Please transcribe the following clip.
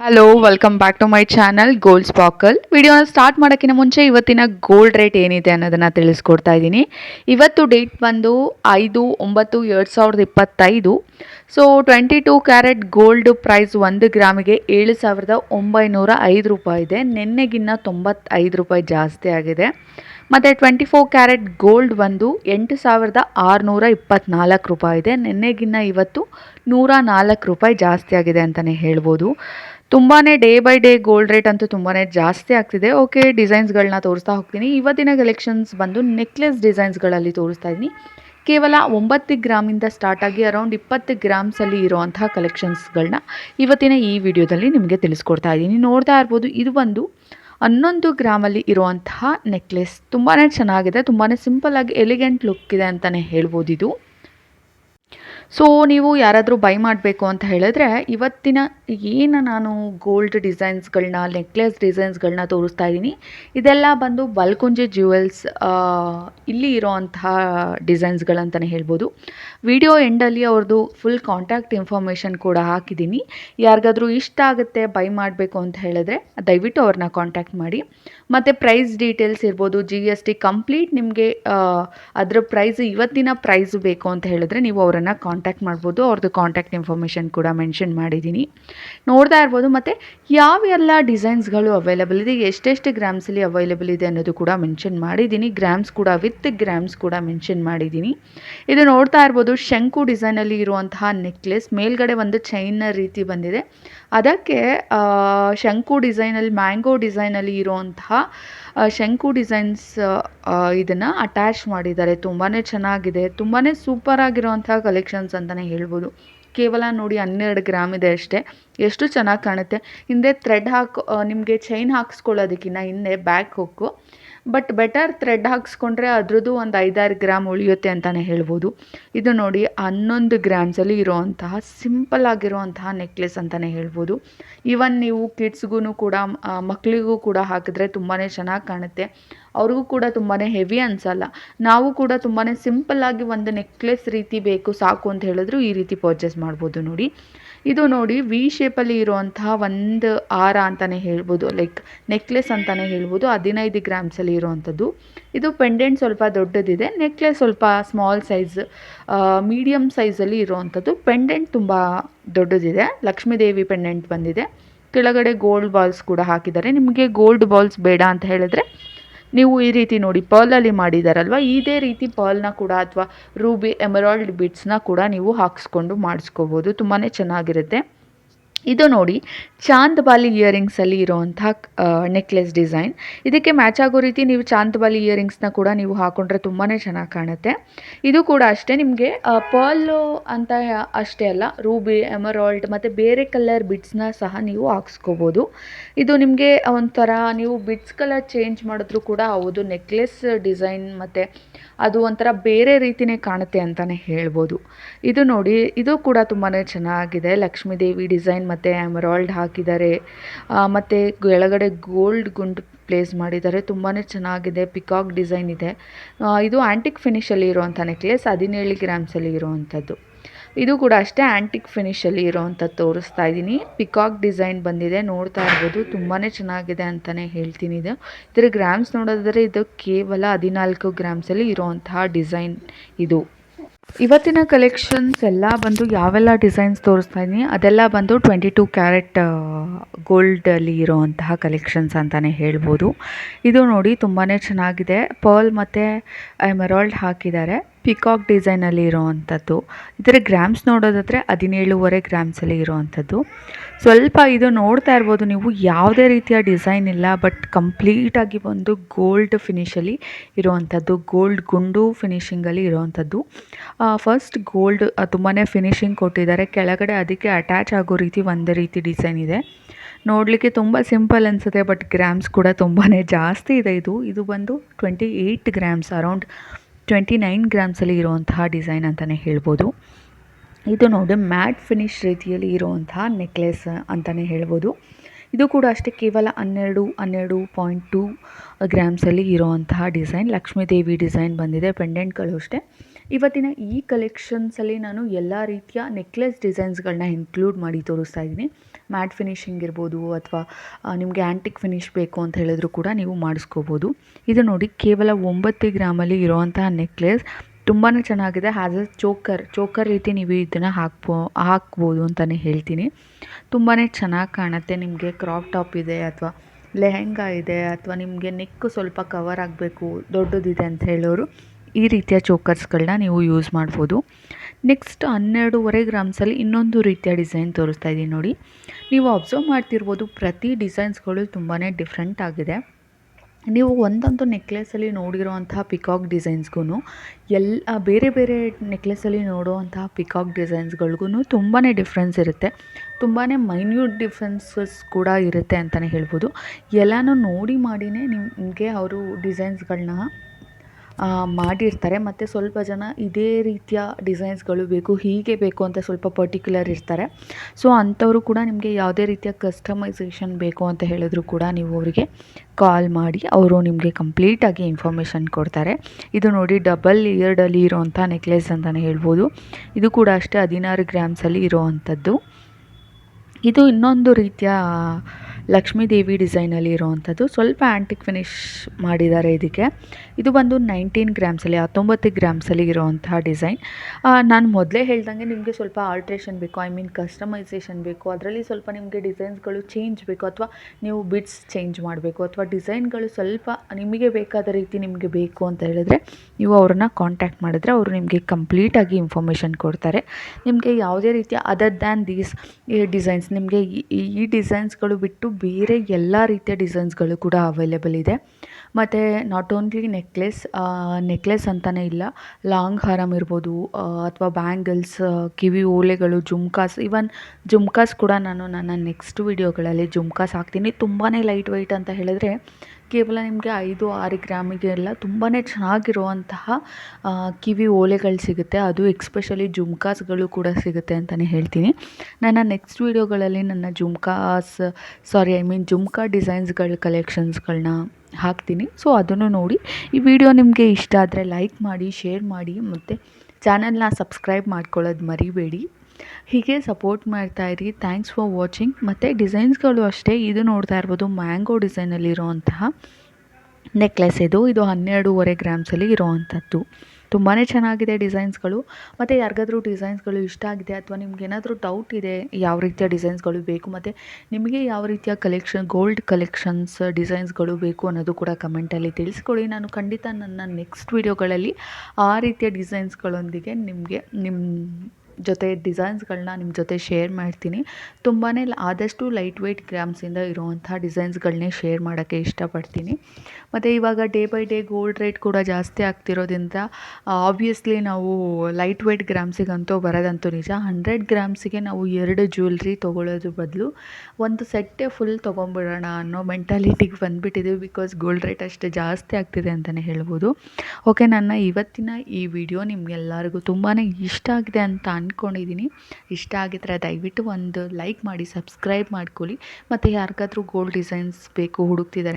Hello welcome back to my channel Gold Sparkle ವಿಡಿಯೋನ start ಮಾಡೋಕ್ಕಿಂತ ಮುಂಚೆ ಇವತ್ತಿನ ಗೋಲ್ಡ್ ರೇಟ್ ಏನಿದೆ ಅನ್ನೋದನ್ನು ತಿಳಿಸ್ಕೊಡ್ತಾ ಇದ್ದೀನಿ. ಇವತ್ತು ಡೇಟ್ ಬಂದು ಐದು, ಒಂಬತ್ತು, ಎರಡು ಸಾವಿರದ ಇಪ್ಪತ್ತೈದು. So twenty two carat gold price ಒಂದು ಗ್ರಾಮಿಗೆ ಏಳು ಸಾವಿರದ ಒಂಬೈನೂರ ಐದು ರೂಪಾಯಿ ಇದೆ. ನಿನ್ನೆಗಿನ್ನ ತೊಂಬತ್ತೈದು ರೂಪಾಯಿ ಜಾಸ್ತಿ ಆಗಿದೆ. ಮತ್ತು ಟ್ವೆಂಟಿ ಫೋರ್ ಕ್ಯಾರೆಟ್ ಗೋಲ್ಡ್ ಬಂದು ಎಂಟು ಸಾವಿರದ ಆರುನೂರ ಇಪ್ಪತ್ತ್ನಾಲ್ಕು ರೂಪಾಯಿ ಇದೆ. ನಿನ್ನೆಗಿನ್ನ ಇವತ್ತು ನೂರ ನಾಲ್ಕು ರೂಪಾಯಿ ಜಾಸ್ತಿ ಆಗಿದೆ ಅಂತಲೇ ಹೇಳ್ಬೋದು. ತುಂಬಾ day by day gold rate ಅಂತೂ ತುಂಬಾ ಜಾಸ್ತಿ ಆಗ್ತಿದೆ. ಓಕೆ ಡಿಸೈನ್ಸ್ಗಳನ್ನ ತೋರಿಸ್ತಾ ಹೋಗ್ತೀನಿ. ಇವತ್ತಿನ ಕಲೆಕ್ಷನ್ಸ್ ಬಂದು ನೆಕ್ಲೆಸ್ ಡಿಸೈನ್ಸ್ಗಳಲ್ಲಿ ತೋರಿಸ್ತಾ ಇದ್ದೀನಿ. ಕೇವಲ ಒಂಬತ್ತು ಗ್ರಾಮಿಂದ ಸ್ಟಾರ್ಟ್ ಆಗಿ ಅರೌಂಡ್ ಇಪ್ಪತ್ತು ಗ್ರಾಮ್ಸಲ್ಲಿ ಇರುವಂತಹ ಕಲೆಕ್ಷನ್ಸ್ಗಳನ್ನ ಇವತ್ತಿನ ಈ ವಿಡಿಯೋದಲ್ಲಿ ನಿಮಗೆ ತಿಳಿಸ್ಕೊಡ್ತಾ ಇದ್ದೀನಿ. ನೋಡ್ತಾ ಇರ್ಬೋದು, ಇದು ಒಂದು ಹನ್ನೊಂದು ಗ್ರಾಮಲ್ಲಿ ಇರುವಂತಹ ನೆಕ್ಲೆಸ್ ತುಂಬಾ ಚೆನ್ನಾಗಿದೆ ತುಂಬಾ ಸಿಂಪಲ್ಲಾಗಿ ಎಲಿಗೆಂಟ್ ಲುಕ್ ಇದೆ ಅಂತಲೇ ಹೇಳ್ಬೋದು ಇದು. ಸೊ ನೀವು ಯಾರಾದರೂ ಬೈ ಮಾಡಬೇಕು ಅಂತ ಹೇಳಿದ್ರೆ, ಇವತ್ತಿನ ಏನು ನಾನು ಗೋಲ್ಡ್ ಡಿಸೈನ್ಸ್ಗಳನ್ನ ನೆಕ್ಲೆಸ್ ಡಿಸೈನ್ಸ್ಗಳನ್ನ ತೋರಿಸ್ತಾ ಇದ್ದೀನಿ. ಇದೆಲ್ಲ ಬಂದು ಬಲ್ಕುಂಜೆ ಜ್ಯುವೆಲ್ಸ್ ಇಲ್ಲಿ ಇರೋವಂತಹ ಡಿಸೈನ್ಸ್ಗಳಂತಲೇ ಹೇಳ್ಬೋದು. ವಿಡಿಯೋ ಎಂಡಲ್ಲಿ ಅವ್ರದ್ದು ಫುಲ್ ಕಾಂಟ್ಯಾಕ್ಟ್ ಇನ್ಫಾರ್ಮೇಷನ್ ಕೂಡ ಹಾಕಿದ್ದೀನಿ. ಯಾರಿಗಾದರೂ ಇಷ್ಟ ಆಗುತ್ತೆ ಬೈ ಮಾಡಬೇಕು ಅಂತ ಹೇಳಿದ್ರೆ, ದಯವಿಟ್ಟು ಅವ್ರನ್ನ ಕಾಂಟ್ಯಾಕ್ಟ್ ಮಾಡಿ. ಮತ್ತು ಪ್ರೈಸ್ ಡೀಟೇಲ್ಸ್ ಇರ್ಬೋದು ಜಿ ಎಸ್ ಟಿ ಕಂಪ್ಲೀಟ್ ನಿಮಗೆ ಅದರ ಪ್ರೈಸ್ ಇವತ್ತಿನ ಪ್ರೈಸ್ ಬೇಕು ಅಂತ ಹೇಳಿದ್ರೆ ನೀವು ಅವರನ್ನು ಕಾಂಟ್ಯಾಕ್ಟ್ ಮಾಡ್ಬೋದು. ಅವ್ರದ್ದು ಕಾಂಟ್ಯಾಕ್ಟ್ ಇನ್ಫಾರ್ಮೇಷನ್ ಕೂಡ ಮೆನ್ಷನ್ ಮಾಡಿದ್ದೀನಿ ನೋಡ್ತಾ ಇರ್ಬೋದು. ಮತ್ತು ಯಾವೆಲ್ಲ ಡಿಸೈನ್ಸ್ಗಳು ಅವೈಲೇಬಲ್ ಇದೆ, ಎಷ್ಟೆಷ್ಟು ಗ್ರಾಮ್ಸಲ್ಲಿ ಅವೈಲೇಬಲ್ ಇದೆ ಅನ್ನೋದು ಕೂಡ ಮೆನ್ಷನ್ ಮಾಡಿದ್ದೀನಿ ಗ್ರಾಮ್ಸ್ ಕೂಡ ವಿತ್ ಗ್ರಾಮ್ಸ್ ಕೂಡ ಮೆನ್ಷನ್ ಮಾಡಿದ್ದೀನಿ ಇದು ನೋಡ್ತಾ ಇರ್ಬೋದು, ಶಂಕು ಡಿಸೈನಲ್ಲಿ ಇರುವಂತಹ ನೆಕ್ಲೆಸ್ ಮೇಲ್ಗಡೆ ಒಂದು ಚೈನ್ನ ರೀತಿ ಬಂದಿದೆ. ಅದಕ್ಕೆ ಶಂಕು ಡಿಸೈನಲ್ಲಿ ಮ್ಯಾಂಗೋ ಡಿಸೈನಲ್ಲಿ ಇರುವಂತಹ ಶಂಕು ಡಿಸೈನ್ಸ್ ಇದನ್ನು ಅಟ್ಯಾಚ್ ಮಾಡಿದ್ದಾರೆ. ತುಂಬಾ ಚೆನ್ನಾಗಿದೆ. ತುಂಬಾ ಸೂಪರ್ ಆಗಿರುವಂತಹ ಕಲೆಕ್ಷನ್ಸ್ ಅಂತಲೇ ಹೇಳ್ಬೋದು. ಕೇವಲ ನೋಡಿ ಹನ್ನೆರಡು ಗ್ರಾಮ್ ಇದೆ ಅಷ್ಟೇ. ಎಷ್ಟು ಚೆನ್ನಾಗಿ ಕಾಣುತ್ತೆ. ಹಿಂದೆ ಥ್ರೆಡ್ ಹಾಕೋ ನಿಮಗೆ ಚೈನ್ ಹಾಕಿಸ್ಕೊಳ್ಳೋದಕ್ಕಿಂತ ಹಿಂದೆ back hook but better thread ಹಾಕ್ಸ್ಕೊಂಡ್ರೆ ಅದರದ್ದು ಒಂದು ಐದಾರು ಗ್ರಾಮ್ ಉಳಿಯುತ್ತೆ ಅಂತಲೇ ಹೇಳ್ಬೋದು. ಇದು ನೋಡಿ ಹನ್ನೊಂದು ಗ್ರಾಮ್ಸಲ್ಲಿ ಇರೋವಂತಹ ಸಿಂಪಲ್ ಆಗಿರುವಂತಹ ನೆಕ್ಲೆಸ್ ಅಂತಲೇ ಹೇಳ್ಬೋದು. ಈವನ್ ನೀವು ಕಿಡ್ಸ್ಗೂ ಕೂಡ ಮಕ್ಕಳಿಗೂ ಕೂಡ ಹಾಕಿದ್ರೆ ತುಂಬಾ ಚೆನ್ನಾಗಿ ಕಾಣುತ್ತೆ. ಅವ್ರಿಗೂ ಕೂಡ ತುಂಬಾ ಹೆವಿ ಅನಿಸಲ್ಲ. ನಾವು ಕೂಡ ತುಂಬಾ ಸಿಂಪಲ್ಲಾಗಿ ಒಂದು ನೆಕ್ಲೆಸ್ ರೀತಿ ಬೇಕು, ಸಾಕು ಅಂತ ಹೇಳಿದ್ರು ಈ ರೀತಿ ಪರ್ಚೇಸ್ ಮಾಡ್ಬೋದು ನೋಡಿ. ಇದು ನೋಡಿ ವಿ ಶೇಪಲ್ಲಿ ಇರುವಂತಹ ಒಂದು ಆರ ಅಂತಲೇ ಹೇಳ್ಬೋದು ಲೈಕ್ ನೆಕ್ಲೆಸ್ ಅಂತಲೇ ಹೇಳ್ಬೋದು, ಹದಿನೈದು ಗ್ರಾಮ್ಸಲ್ಲಿ ಇರುವಂಥದ್ದು ಇದು ಪೆಂಡೆಂಟ್ ಸ್ವಲ್ಪ ದೊಡ್ಡದಿದೆ ನೆಕ್ಲೆಸ್ ಸ್ವಲ್ಪ ಸ್ಮಾಲ್ ಸೈಜ್ ಮೀಡಿಯಮ್ ಸೈಜಲ್ಲಿ ಇರುವಂಥದ್ದು ಪೆಂಡೆಂಟ್ ತುಂಬ ದೊಡ್ಡದಿದೆ, ಲಕ್ಷ್ಮೀದೇವಿ ಪೆಂಡೆಂಟ್ ಬಂದಿದೆ. ಕೆಳಗಡೆ ಗೋಲ್ಡ್ ಬಾಲ್ಸ್ ಕೂಡ ಹಾಕಿದ್ದಾರೆ. ನಿಮಗೆ ಗೋಲ್ಡ್ ಬಾಲ್ಸ್ ಬೇಡ ಅಂತ ಹೇಳಿದ್ರೆ ನೀವು ಈ ರೀತಿ ನೋಡಿ ಪರ್ಲಲ್ಲಿ ಮಾಡಿದಾರಲ್ವ? ಇದೇ ರೀತಿ ಪರ್ಲ್ನ ಕೂಡ ಅಥವಾ ರೂಬಿ ಎಮರಾಲ್ಡ್ ಬಿಟ್ಸ್ನ ಕೂಡ ನೀವು ಹಾಕಿಸ್ಕೊಂಡು ಮಾಡಿಸ್ಕೋಬೋದು. ತುಂಬಾ ಚೆನ್ನಾಗಿರುತ್ತೆ. ಇದು ನೋಡಿ ಚಾಂದ್ ಬಾಲಿ ಇಯರಿಂಗ್ಸಲ್ಲಿ ಇರೋವಂಥ ನೆಕ್ಲೆಸ್ ಡಿಸೈನ್ ಇದಕ್ಕೆ ಮ್ಯಾಚ್ ಆಗೋ ರೀತಿ ನೀವು ಚಾಂದ್ ಬಾಲಿ ಇಯರಿಂಗ್ಸ್ನ ಕೂಡ ನೀವು ಹಾಕೊಂಡ್ರೆ ತುಂಬಾ ಚೆನ್ನಾಗಿ ಕಾಣುತ್ತೆ. ಇದು ಕೂಡ ಅಷ್ಟೇ, ನಿಮಗೆ ಪರ್ಲು ಅಂತ ಅಷ್ಟೇ ಅಲ್ಲ, ರೂಬಿ, ಎಮರಾಲ್ಡ್ ಮತ್ತು ಬೇರೆ ಕಲರ್ ಬಿಡ್ಸ್ನ ಸಹ ನೀವು ಹಾಕ್ಸ್ಕೋಬೋದು. ಇದು ನಿಮಗೆ ಒಂಥರ ನೀವು ಬಿಡ್ಸ್ ಕಲರ್ ಚೇಂಜ್ ಮಾಡಿದ್ರೂ ಕೂಡ ಹೌದು ನೆಕ್ಲೆಸ್ ಡಿಸೈನ್ ಮತ್ತು ಅದು ಒಂಥರ ಬೇರೆ ರೀತಿಯೇ ಕಾಣುತ್ತೆ ಅಂತಲೇ ಹೇಳ್ಬೋದು. ಇದು ನೋಡಿ, ಇದು ಕೂಡ ತುಂಬಾ ಚೆನ್ನಾಗಿದೆ. ಲಕ್ಷ್ಮೀದೇವಿ ಡಿಸೈನ್ ಮತ್ತು ಎಮರಾಲ್ಡ್ ಹಾಕಿದ್ದಾರೆ. ಮತ್ತು ಕೆಳಗಡೆ ಗೋಲ್ಡ್ ಗುಂಡು ಪ್ಲೇಸ್ ಮಾಡಿದ್ದಾರೆ. ತುಂಬಾ ಚೆನ್ನಾಗಿದೆ. ಪಿಕಾಕ್ ಡಿಸೈನ್ ಇದೆ. ಇದು ಆ್ಯಂಟಿಕ್ ಫಿನಿಷಲ್ಲಿ ಇರುವಂಥ ನೆಕ್ಲೆಸ್ ಹದಿನೇಳು ಗ್ರಾಮ್ಸಲ್ಲಿ ಇರುವಂಥದ್ದು ಇದು ಕೂಡ ಅಷ್ಟೇ ಆ್ಯಂಟಿಕ್ ಫಿನಿಷಲ್ಲಿ ಇರೋವಂಥದ್ದು ತೋರಿಸ್ತಾ ಇದ್ದೀನಿ. ಪಿಕಾಕ್ ಡಿಸೈನ್ ಬಂದಿದೆ, ನೋಡ್ತಾ ಇರ್ಬೋದು. ತುಂಬಾ ಚೆನ್ನಾಗಿದೆ ಅಂತಲೇ ಹೇಳ್ತೀನಿ ಇದು. ಇದರ ಗ್ರಾಮ್ಸ್ ನೋಡೋದಾದರೆ ಇದು ಕೇವಲ ಹದಿನಾಲ್ಕು ಗ್ರಾಮ್ಸಲ್ಲಿ ಇರೋವಂತಹ ಡಿಸೈನ್ ಇದು. ಇವತ್ತಿನ ಕಲೆಕ್ಷನ್ಸ್ ಎಲ್ಲ ಬಂದು ಯಾವೆಲ್ಲ ಡಿಸೈನ್ಸ್ ತೋರಿಸ್ತಾ ಇದ್ದೀನಿ. ಅದೆಲ್ಲ ಬಂದು ಟ್ವೆಂಟಿ ಟೂ ಕ್ಯಾರೆಟ್ ಗೋಲ್ಡಲ್ಲಿ ಇರೋವಂತಹ ಕಲೆಕ್ಷನ್ಸ್ ಅಂತಲೇ ಹೇಳ್ಬೋದು. ಇದು ನೋಡಿ ತುಂಬಾ ಚೆನ್ನಾಗಿದೆ. ಪರ್ಲ್ ಮತ್ತು ಎಮರಾಲ್ಡ್ ಹಾಕಿದ್ದಾರೆ. ಪಿಕಾಕ್ ಡಿಸೈನಲ್ಲಿ ಇರೋವಂಥದ್ದು ಇದರ ಗ್ರಾಮ್ಸ್ ನೋಡೋದಾದರೆ ಹದಿನೇಳುವರೆ ಗ್ರಾಮ್ಸಲ್ಲಿ ಇರೋವಂಥದ್ದು ಸ್ವಲ್ಪ ಇದು ನೋಡ್ತಾ ಇರ್ಬೋದು ನೀವು, ಯಾವುದೇ ರೀತಿಯ ಡಿಸೈನ್ ಇಲ್ಲ ಬಟ್ ಕಂಪ್ಲೀಟಾಗಿ ಒಂದು ಗೋಲ್ಡ್ ಫಿನಿಷಲ್ಲಿ ಇರೋವಂಥದ್ದು ಗೋಲ್ಡ್ ಗುಂಡು ಫಿನಿಷಿಂಗಲ್ಲಿ ಇರೋವಂಥದ್ದು ಫಸ್ಟ್ ಗೋಲ್ಡ್ ತುಂಬಾ ಫಿನಿಷಿಂಗ್ ಕೊಟ್ಟಿದ್ದಾರೆ. ಕೆಳಗಡೆ ಅದಕ್ಕೆ ಅಟ್ಯಾಚ್ ಆಗೋ ರೀತಿ ಒಂದೇ ರೀತಿ ಡಿಸೈನ್ ಇದೆ. ನೋಡಲಿಕ್ಕೆ ತುಂಬ ಸಿಂಪಲ್ ಅನಿಸುತ್ತೆ ಬಟ್ ಗ್ರಾಮ್ಸ್ ಕೂಡ ತುಂಬಾ ಜಾಸ್ತಿ ಇದೆ ಇದು. ಇದು ಬಂದು twenty eight grams around twenty nine ಗ್ರಾಮ್ಸಲ್ಲಿ ಇರುವಂತಹ ಡಿಸೈನ್ ಅಂತಲೇ ಹೇಳ್ಬೋದು. ಇದು ನೋಡಿ, ಮ್ಯಾಟ್ ಫಿನಿಶ್ ರೀತಿಯಲ್ಲಿ ಇರುವಂತಹ ನೆಕ್ಲೆಸ್ ಅಂತಲೇ ಹೇಳ್ಬೋದು. ಇದು ಕೂಡ ಅಷ್ಟೇ ಕೇವಲ ಹನ್ನೆರಡು ಹನ್ನೆರಡು ಪಾಯಿಂಟ್ ಟೂ ಗ್ರಾಮ್ಸಲ್ಲಿ ಇರುವಂತಹ ಡಿಸೈನ್. ಲಕ್ಷ್ಮೀದೇವಿ ಡಿಸೈನ್ ಬಂದಿದೆ, ಪೆಂಡೆಂಟ್ಗಳು ಅಷ್ಟೇ. ಇವತ್ತಿನ ಈ ಕಲೆಕ್ಷನ್ಸಲ್ಲಿ ನಾನು ಎಲ್ಲ ರೀತಿಯ ನೆಕ್ಲೆಸ್ ಡಿಸೈನ್ಸ್ಗಳನ್ನ ಇನ್ಕ್ಲೂಡ್ ಮಾಡಿ ತೋರಿಸ್ತಾ ಇದ್ದೀನಿ. ಮ್ಯಾಟ್ ಫಿನಿಶಿಂಗ್ ಇರ್ಬೋದು ಅಥವಾ ನಿಮಗೆ ಆ್ಯಂಟಿಕ್ ಫಿನಿಶ್ ಬೇಕು ಅಂತ ಹೇಳಿದ್ರು ಕೂಡ ನೀವು ಮಾಡಿಸ್ಕೋಬೋದು. ಇದು ನೋಡಿ ಕೇವಲ ಒಂಬತ್ತು ಗ್ರಾಮಲ್ಲಿ ಇರುವಂತಹ ನೆಕ್ಲೆಸ್ ತುಂಬಾ ಚೆನ್ನಾಗಿದೆ. ಹ್ಯಾಸ್ ಅ ಚೋಕರ್ ಚೋಕರ್ ರೀತಿ ನೀವು ಇದನ್ನು ಹಾಕ್ಬೋ, ಹಾಕ್ಬೋದು ಅಂತಲೇ ಹೇಳ್ತೀನಿ. ತುಂಬಾ ಚೆನ್ನಾಗಿ ಕಾಣುತ್ತೆ. ನಿಮಗೆ ಕ್ರಾಪ್ ಟಾಪ್ ಇದೆ ಅಥವಾ ಲೆಹೆಂಗಾ ಇದೆ ಅಥವಾ ನಿಮಗೆ ನೆಕ್ ಸ್ವಲ್ಪ ಕವರ್ ಆಗಬೇಕು, ದೊಡ್ಡದಿದೆ ಅಂತ ಹೇಳೋರು. ಈ ರೀತಿಯ ಚೋಕರ್ಸ್ಗಳನ್ನ ನೀವು ಯೂಸ್ ಮಾಡ್ಬೋದು. ನೆಕ್ಸ್ಟ್ ಹನ್ನೆರಡೂವರೆ ಗ್ರಾಮ್ಸಲ್ಲಿ ಇನ್ನೊಂದು ರೀತಿಯ ಡಿಸೈನ್ ತೋರಿಸ್ತಾ ಇದ್ದೀನಿ ನೋಡಿ. ನೀವು ಅಬ್ಸರ್ವ್ ಮಾಡ್ತಿರ್ಬೋದು, ಪ್ರತಿ ಡಿಸೈನ್ಸ್ಗಳು ತುಂಬಾ ಡಿಫ್ರೆಂಟ್ ಆಗಿದೆ. ನೀವು ಒಂದೊಂದು ನೆಕ್ಲೆಸಲ್ಲಿ ನೋಡಿರೋವಂತಹ ಪಿಕಾಕ್ ಡಿಸೈನ್ಸ್ಗೂ ಎಲ್ಲ ಬೇರೆ ಬೇರೆ ನೆಕ್ಲೆಸಲ್ಲಿ ನೋಡುವಂತಹ ಪಿಕಾಕ್ ಡಿಸೈನ್ಸ್ಗಳ್ಗೂ ತುಂಬಾ ಡಿಫ್ರೆನ್ಸ್ ಇರುತ್ತೆ. ತುಂಬಾ ಮೈನ್ಯೂಟ್ ಡಿಫ್ರೆನ್ಸಸ್ ಕೂಡ ಇರುತ್ತೆ ಅಂತಲೇ ಹೇಳ್ಬೋದು. ಎಲ್ಲನೂ ನೋಡಿ ಮಾಡಿಯೇ ನಿಮಗೆ ಅವರು ಡಿಸೈನ್ಸ್ಗಳನ್ನ ಮಾಡಿರ್ತಾರೆ. ಮತ್ತು ಸ್ವಲ್ಪ ಜನ ಇದೇ ರೀತಿಯ ಡಿಸೈನ್ಸ್ಗಳು ಬೇಕು, ಹೀಗೆ ಬೇಕು ಅಂತ ಸ್ವಲ್ಪ ಪರ್ಟಿಕ್ಯುಲರ್ ಇರ್ತಾರೆ. ಸೊ, ಅಂಥವರು ಕೂಡ ನಿಮಗೆ ಯಾವುದೇ ರೀತಿಯ ಕಸ್ಟಮೈಸೇಷನ್ ಬೇಕು ಅಂತ ಹೇಳಿದ್ರು ಕೂಡ ನೀವು ಅವರಿಗೆ ಕಾಲ್ ಮಾಡಿ, ಅವರು ನಿಮಗೆ ಕಂಪ್ಲೀಟಾಗಿ ಇನ್ಫಾರ್ಮೇಷನ್ ಕೊಡ್ತಾರೆ. ಇದು ನೋಡಿ ಡಬಲ್ ಇಯರ್ಡಲ್ಲಿ ಇರೋವಂಥ ನೆಕ್ಲೆಸ್ ಅಂತಲೇ ಹೇಳ್ಬೋದು. ಇದು ಕೂಡ ಅಷ್ಟೇ ಹದಿನಾರು ಗ್ರಾಮ್ಸಲ್ಲಿ ಇರೋವಂಥದ್ದು. ಇದು ಇನ್ನೊಂದು ರೀತಿಯ ಲಕ್ಷ್ಮೀ ದೇವಿ ಡಿಸೈನಲ್ಲಿ ಇರೋವಂಥದ್ದು. ಸ್ವಲ್ಪ ಆ್ಯಂಟಿಕ್ ಫಿನಿಶ್ ಮಾಡಿದ್ದಾರೆ ಇದಕ್ಕೆ. ಇದು ಬಂದು ನೈನ್ಟೀನ್ ಗ್ರಾಮ್ಸಲ್ಲಿ ಹತ್ತೊಂಬತ್ತು ಗ್ರಾಮ್ಸಲ್ಲಿ ಇರೋವಂತಹ ಡಿಸೈನ್ ನಾನು ಮೊದಲೇ ಹೇಳ್ದಂಗೆ ನಿಮಗೆ ಸ್ವಲ್ಪ ಆಲ್ಟ್ರೇಷನ್ ಬೇಕು ಐ ಮೀನ್ ಕಸ್ಟಮೈಸೇಷನ್ ಬೇಕು. ಅದರಲ್ಲಿ ಸ್ವಲ್ಪ ನಿಮಗೆ ಡಿಸೈನ್ಸ್ಗಳು ಚೇಂಜ್ ಬೇಕು, ಅಥವಾ ನೀವು ಬಿಡ್ಸ್ ಚೇಂಜ್ ಮಾಡಬೇಕು, ಅಥವಾ ಡಿಸೈನ್ಗಳು ಸ್ವಲ್ಪ ನಿಮಗೆ ಬೇಕಾದ ರೀತಿ ನಿಮಗೆ ಬೇಕು ಅಂತ ಹೇಳಿದ್ರೆ, ನೀವು ಅವ್ರನ್ನ ಕಾಂಟ್ಯಾಕ್ಟ್ ಮಾಡಿದ್ರೆ ಅವರು ನಿಮಗೆ ಕಂಪ್ಲೀಟಾಗಿ ಇನ್ಫಾರ್ಮೇಷನ್ ಕೊಡ್ತಾರೆ. ನಿಮಗೆ ಯಾವುದೇ ರೀತಿಯ ಅದರ್ ದ್ಯಾನ್ ದೀಸ್ ಈ ಡಿಸೈನ್ಸ್ ನಿಮಗೆ ಈ ಈ ಡಿಸೈನ್ಸ್ಗಳು ಬಿಟ್ಟು ಬೇರೆ ಎಲ್ಲ ರೀತಿಯ ಡಿಸೈನ್ಸ್ಗಳು ಕೂಡ ಅವೈಲೇಬಲ್ ಇದೆ. ಮತ್ತು ನಾಟ್ ಓನ್ಲಿ ನೆಕ್ಲೆಸ್ ನೆಕ್ಲೆಸ್ ಅಂತಲೇ ಇಲ್ಲ, ಲಾಂಗ್ ಹಾರಮ್ ಇರ್ಬೋದು ಅಥವಾ ಬ್ಯಾಂಗಲ್ಸ್ ಕಿವಿ ಓಲೆಗಳು, ಜುಮ್ಕಾಸ್ ಇವನ್ ಜುಮ್ಕಾಸ್ ಕೂಡ ನಾನು ನನ್ನ ನೆಕ್ಸ್ಟ್ ವೀಡಿಯೋಗಳಲ್ಲಿ ಜುಮ್ಕಾಸ್ ಹಾಕ್ತೀನಿ. ತುಂಬಾ ಲೈಟ್ ವೆಯ್ಟ್ ಅಂತ ಹೇಳಿದ್ರೆ ಕೇವಲ ನಿಮಗೆ ಐದು, ಆರು ಗ್ರಾಮಿಗೆಲ್ಲ ತುಂಬಾ ಚೆನ್ನಾಗಿರುವಂತಹ ಕಿವಿ ಓಲೆಗಳು ಸಿಗುತ್ತೆ. ಅದು ಎಕ್ಸ್ಪೆಷಲಿ ಜುಮ್ಕಾಸ್ಗಳು ಕೂಡ ಸಿಗುತ್ತೆ ಅಂತಲೇ ಹೇಳ್ತೀನಿ. ನನ್ನ ನೆಕ್ಸ್ಟ್ ವೀಡಿಯೋಗಳಲ್ಲಿ ನನ್ನ jhumkas, sorry, I mean jhumka ಡಿಸೈನ್ಸ್ಗಳ ಕಲೆಕ್ಷನ್ಸ್ಗಳನ್ನ ಹಾಕ್ತೀನಿ. ಸೊ, ಅದನ್ನು ನೋಡಿ. ಈ ವಿಡಿಯೋ ನಿಮಗೆ ಇಷ್ಟ ಆದರೆ ಲೈಕ್ ಮಾಡಿ, ಶೇರ್ ಮಾಡಿ, ಮತ್ತು ಚಾನಲ್ನ ಸಬ್ಸ್ಕ್ರೈಬ್ ಮಾಡ್ಕೊಳ್ಳೋದು ಮರಿಬೇಡಿ. ಹೀಗೆ ಸಪೋರ್ಟ್ ಮಾಡ್ತಾ ಇರಿ. ಥ್ಯಾಂಕ್ಸ್ ಫಾರ್ ವಾಚಿಂಗ್ ಮತ್ತು ಡಿಸೈನ್ಸ್ಗಳು ಅಷ್ಟೇ, ಇದು ನೋಡ್ತಾ ಇರ್ಬೋದು ಮ್ಯಾಂಗೋ ಡಿಸೈನಲ್ಲಿರುವಂತಹ ನೆಕ್ಲೆಸ್ ಇದು. ಇದು ಹನ್ನೆರಡೂವರೆ ಗ್ರಾಮ್ಸಲ್ಲಿ ಇರೋವಂಥದ್ದು ತುಂಬಾ ಚೆನ್ನಾಗಿದೆ ಡಿಸೈನ್ಸ್ಗಳು ಮತ್ತು ಯಾರಿಗಾದ್ರೂ ಡಿಸೈನ್ಸ್ಗಳು ಇಷ್ಟ ಆಗಿದೆ ಅಥವಾ ನಿಮ್ಗೆ ಏನಾದರೂ ಡೌಟ್ ಇದೆ ಯಾವ ರೀತಿಯ ಡಿಸೈನ್ಸ್ಗಳು ಬೇಕು, ಮತ್ತು ನಿಮಗೆ ಯಾವ ರೀತಿಯ ಕಲೆಕ್ಷನ್ ಗೋಲ್ಡ್ ಕಲೆಕ್ಷನ್ಸ್ ಡಿಸೈನ್ಸ್ಗಳು ಬೇಕು ಅನ್ನೋದು ಕೂಡ ಕಮೆಂಟಲ್ಲಿ ತಿಳಿಸ್ಕೊಳ್ಳಿ ನಾನು ಖಂಡಿತ ನನ್ನ ನೆಕ್ಸ್ಟ್ ವೀಡಿಯೋಗಳಲ್ಲಿ ಆ ರೀತಿಯ ಡಿಸೈನ್ಸ್ಗಳೊಂದಿಗೆ ನಿಮಗೆ ನಿಮ್ಮ ಜೊತೆ ಡಿಸೈನ್ಸ್ಗಳನ್ನ ನಿಮ್ಮ ಜೊತೆ ಶೇರ್ ಮಾಡ್ತೀನಿ. ತುಂಬಾ ಆದಷ್ಟು ಲೈಟ್ ವೆಯ್ಟ್ ಗ್ರಾಮ್ಸಿಂದ ಇರುವಂಥ ಡಿಸೈನ್ಸ್ಗಳನ್ನೇ ಶೇರ್ ಮಾಡೋಕ್ಕೆ ಇಷ್ಟಪಡ್ತೀನಿ. ಮತ್ತು ಇವಾಗ day by day gold rate ಕೂಡ ಜಾಸ್ತಿ ಆಗ್ತಿರೋದ್ರಿಂದ ಆಬ್ವಿಯಸ್ಲಿ ನಾವು ಲೈಟ್ ವೆಯ್ಟ್ ಗ್ರಾಮ್ಸಿಗಂತೂ ಬರೋದಂತೂ ನಿಜ. ಹಂಡ್ರೆಡ್ ಗ್ರಾಮ್ಸಿಗೆ ನಾವು ಎರಡು ಜ್ಯುವೆಲ್ರಿ ತೊಗೊಳ್ಳೋದ್ರ ಬದಲು ಒಂದು ಸೆಟ್ಟೇ ಫುಲ್ ತೊಗೊಂಬಿಡೋಣ ಅನ್ನೋ ಮೆಂಟಾಲಿಟಿಗೆ ಬಂದುಬಿಟ್ಟಿದ್ದೀವಿ ಬಿಕಾಸ್ ಗೋಲ್ಡ್ ರೇಟ್ ಅಷ್ಟು ಜಾಸ್ತಿ ಆಗ್ತಿದೆ ಅಂತಲೇ ಹೇಳ್ಬೋದು. ಓಕೆ ನನ್ನ ಇವತ್ತಿನ ಈ ವಿಡಿಯೋ ನಿಮಗೆಲ್ಲರಿಗೂ ತುಂಬಾ ಇಷ್ಟ ಆಗಿದೆ ಅಂತ ಅಂದ್ಕೊಂಡಿದ್ದೀನಿ. ಇಷ್ಟ ಆಗಿದ್ರೆ ದಯವಿಟ್ಟು ಒಂದು ಲೈಕ್ ಮಾಡಿ ಸಬ್ಸ್ಕ್ರೈಬ್ ಮಾಡ್ಕೊಳ್ಳಿ. ಮತ್ತು ಯಾರಿಗಾದ್ರೂ ಗೋಲ್ಡ್ ಡಿಸೈನ್ಸ್ ಬೇಕು ಹುಡುಕ್ತಿದ್ದಾರೆ.